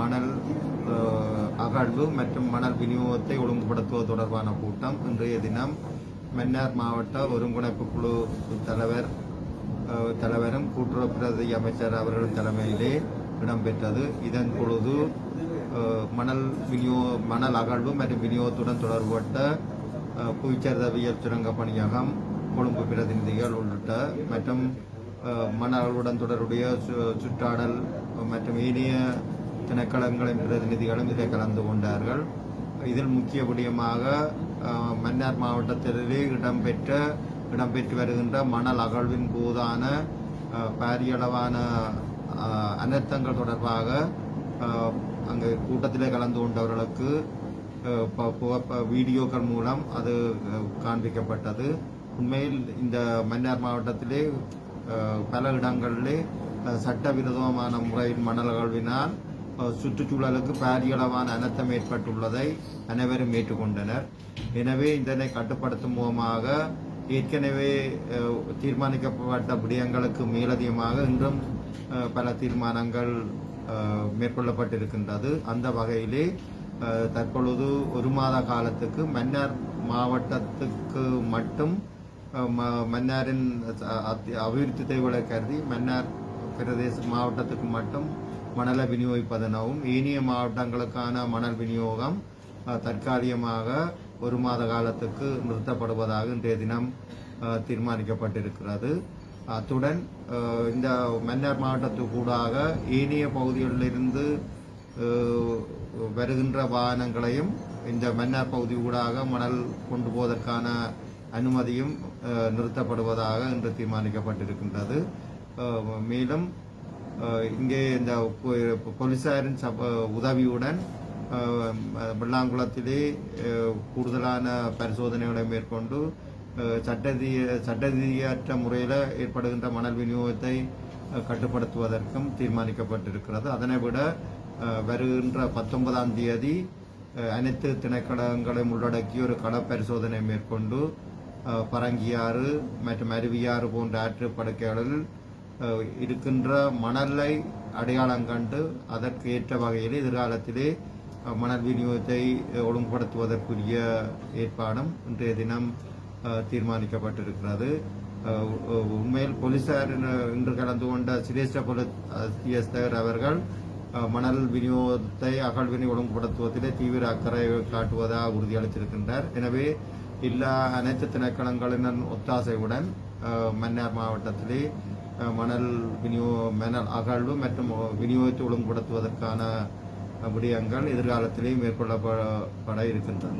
மணல் அகழ்வு மற்றும் மணல் விநியோகத்தை ஒழுங்குபடுத்துவது தொடர்பான கூட்டம் இன்றைய தினம் மன்னார் மாவட்ட ஒருங்கிணைப்பு குழு தலைவர் தலைவரும் கூட்டுறவு பிரதி அமைச்சர் அவர்கள் தலைமையிலே இடம்பெற்றது. இதன் பொழுது மணல் விநியோ மணல் அகழ்வு மற்றும் விநியோகத்துடன் தொடர்பட்ட புவிச்சரிதவியல் சுரங்க பணியகம் கொழும்பு பிரதிநிதிகள் உள்ளிட்ட மற்றும் மணலுடன் தொடர்புடைய சு- சுற்றாடல் மற்றும் ஏனைய திணைக்களங்களின் பிரதிநிதிகளும் இதில் கலந்து கொண்டார்கள். இதில் முக்கிய விடயமாக மன்னார் மாவட்டத்திலே இடம்பெற்ற இடம்பெற்று வருகின்ற மணல் அகழ்வின் போதான பாரியளவான அனர்த்தங்கள் தொடர்பாக அங்கே கூட்டத்திலே கலந்து கொண்டவர்களுக்கு வீடியோக்கள் மூலம் அது காண்பிக்கப்பட்டது. உண்மையில் இந்த மன்னார் மாவட்டத்திலே பல இடங்களிலே சட்டவிரோதமான முறையில் மணல் அகழ்வினால் சுற்றுச்சூழலுக்கு பாரியளவான அனர்த்தம் ஏற்பட்டுள்ளதை அனைவரும் ஏற்றுக்கொண்டனர். எனவே இதனை கட்டுப்படுத்தும் மூலமாக ஏற்கனவே தீர்மானிக்கப்பட்ட விடயங்களுக்கு மேலதிகமாக இன்றும் பல தீர்மானங்கள் மேற்கொள்ளப்பட்டிருக்கின்றது. அந்த வகையிலே தற்பொழுது ஒரு மாத காலத்துக்கு மன்னார் மாவட்டத்துக்கு மட்டும் ம- மன்னாரின் அபிவிருத்தி தேவைகளை கருதி மன்னார் பிரதேச மாவட்டத்துக்கு மட்டும் மணலை விநியோகிப்பதனவும் ஏனைய மாவட்டங்களுக்கான மணல் விநியோகம் தற்காலிகமாக ஒரு மாத காலத்துக்கு நிறுத்தப்படுவதாக இன்றைய தினம் தீர்மானிக்கப்பட்டிருக்கிறது. அத்துடன் இந்த மன்னர் மாவட்டத்துக்கு கூடாக ஏனைய பகுதிகளிலிருந்து வருகின்ற வாகனங்களையும் இந்த மன்னர் பகுதி ஊடாக மணல் கொண்டு போவதற்கான அனுமதியும் நிறுத்தப்படுவதாக இன்று தீர்மானிக்கப்பட்டிருக்கின்றது. மேலும் இங்கே இந்த போலீசாரின் சப- உதவியுடன் வெள்ளாங்குளத்திலே கூடுதலான பரிசோதனைகளை மேற்கொண்டு அஹ், சட்டரீதிய சட்டரீதியற்ற முறையில் ஏற்படுகின்ற மணல் விநியோகத்தை கட்டுப்படுத்துவதற்கும் தீர்மானிக்கப்பட்டிருக்கிறது. அதனை விட வருகின்ற பத்தொன்பதாம் தேதி அனைத்து திணைக்களங்களையும் உள்ளடக்கி ஒரு கள பரிசோதனை மேற்கொண்டு பரங்கியாறு மற்றும் அருவியாறு போன்ற ஆற்றுப்படுக்கைகளில் அஹ், இருக்கின்ற மணலை அடையாளம் கண்டு அதற்கு ஏற்ற வகையில் எதிர்காலத்திலே மணல் விநியோகத்தை ஒழுங்குபடுத்துவதற்குரிய ஏற்பாடும் இன்றைய தினம் தீர்மானிக்கப்பட்டிருக்கிறது. உண்மையில் போலீசார் இன்று- கலந்து கொண்ட சிரேஷ்ட அவர்கள் மணல் விநியோகத்தை அகழ்வினை ஒழுங்குபடுத்துவதிலே தீவிர அக்கறை காட்டுவதாக உறுதியளித்திருக்கின்றார். எனவே எல்லா அனைத்து திணைக்களங்களின் ஒத்தாசையுடன் மன்னார் மாவட்டத்திலே மணல் விநியோ மணல் அகழ்வு மற்றும் விநியோகத்தை ஒழுங்குபடுத்துவதற்கான விடயங்கள் எதிர்காலத்திலே மேற்கொள்ளப்பட இருக்கின்றன.